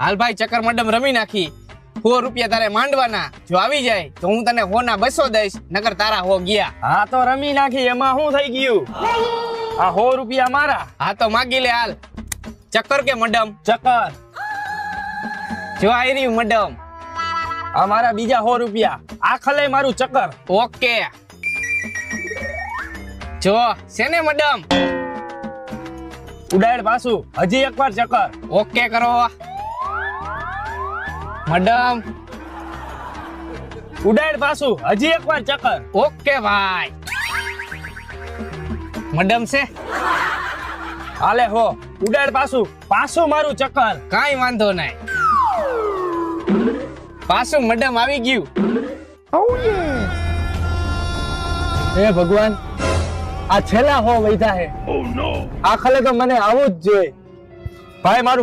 હાલ ભાઈ ચક્કર મડમ રમી નાખી. સો રૂપિયા તારે માંડવાના. જો આવી જાય તો હું તને હો ના બસો દઈશ નકર તારા હો ગયા. હા તો રમી નાખી એમાં શું થઈ ગયું? આ હો રૂપિયા મારા. હા તો માગી લે હાલ. ચક્કર કે મડમ? ચક્કર. જો આવી રહ્યું મડમ. આ મારા બીજા સો રૂપિયા. આ ખલે મારું ચક્કર. ઓકે. જો સેને મડમ? ઉડાડ પાછું. હજી એકવાર ચક્કર. ઓકે કરો. મડમ. ઉડાડ પાછું. હજી એકવાર ચક્કર. ઓકે ભાઈ. મેડમ છે. હાલે હો. ઉડાડ પાછું. પાછું મારું ચક્કર. કાંઈ વાંધો નહીં. પાછું મડમ આવી ગયું. હે ભગવાન આ છેલ્લા હો વૈધા હે. આ ખલે તો મને આવું જ જોઈએ. ભાઈ મારું